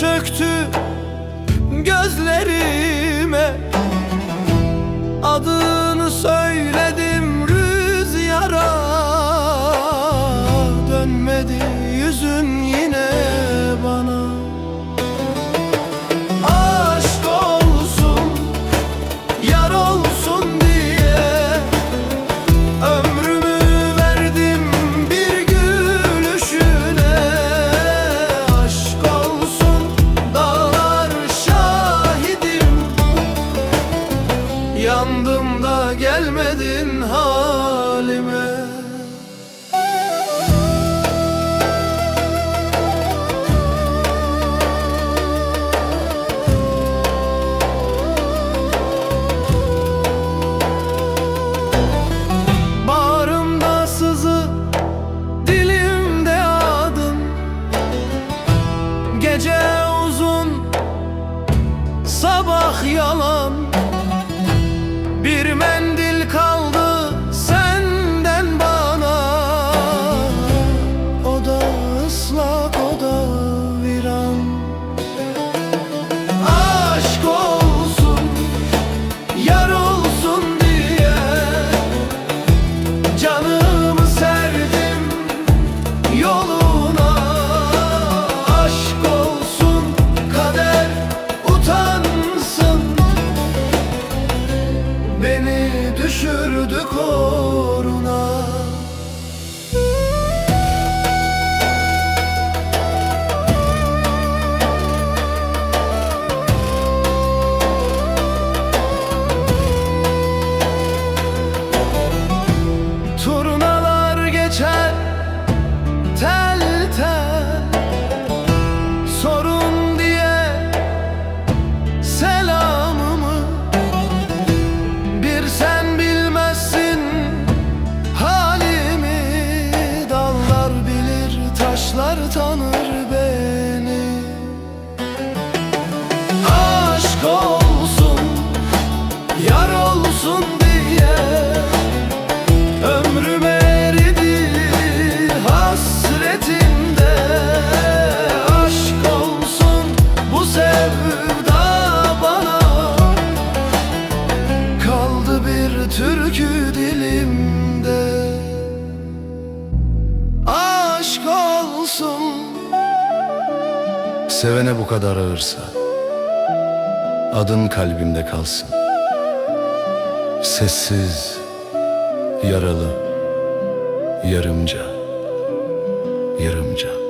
çöktü. Sandım da gelmedin halime. gördük o olsun diye Ömrüme eridi hasretinde Aşk olsun bu sevda bana. Kaldı bir türkü dilimde. Aşk olsun. Sevene bu kadar ağırsa Adın kalbimde kalsın. Sessiz, yaralı, yarımca, yarımca.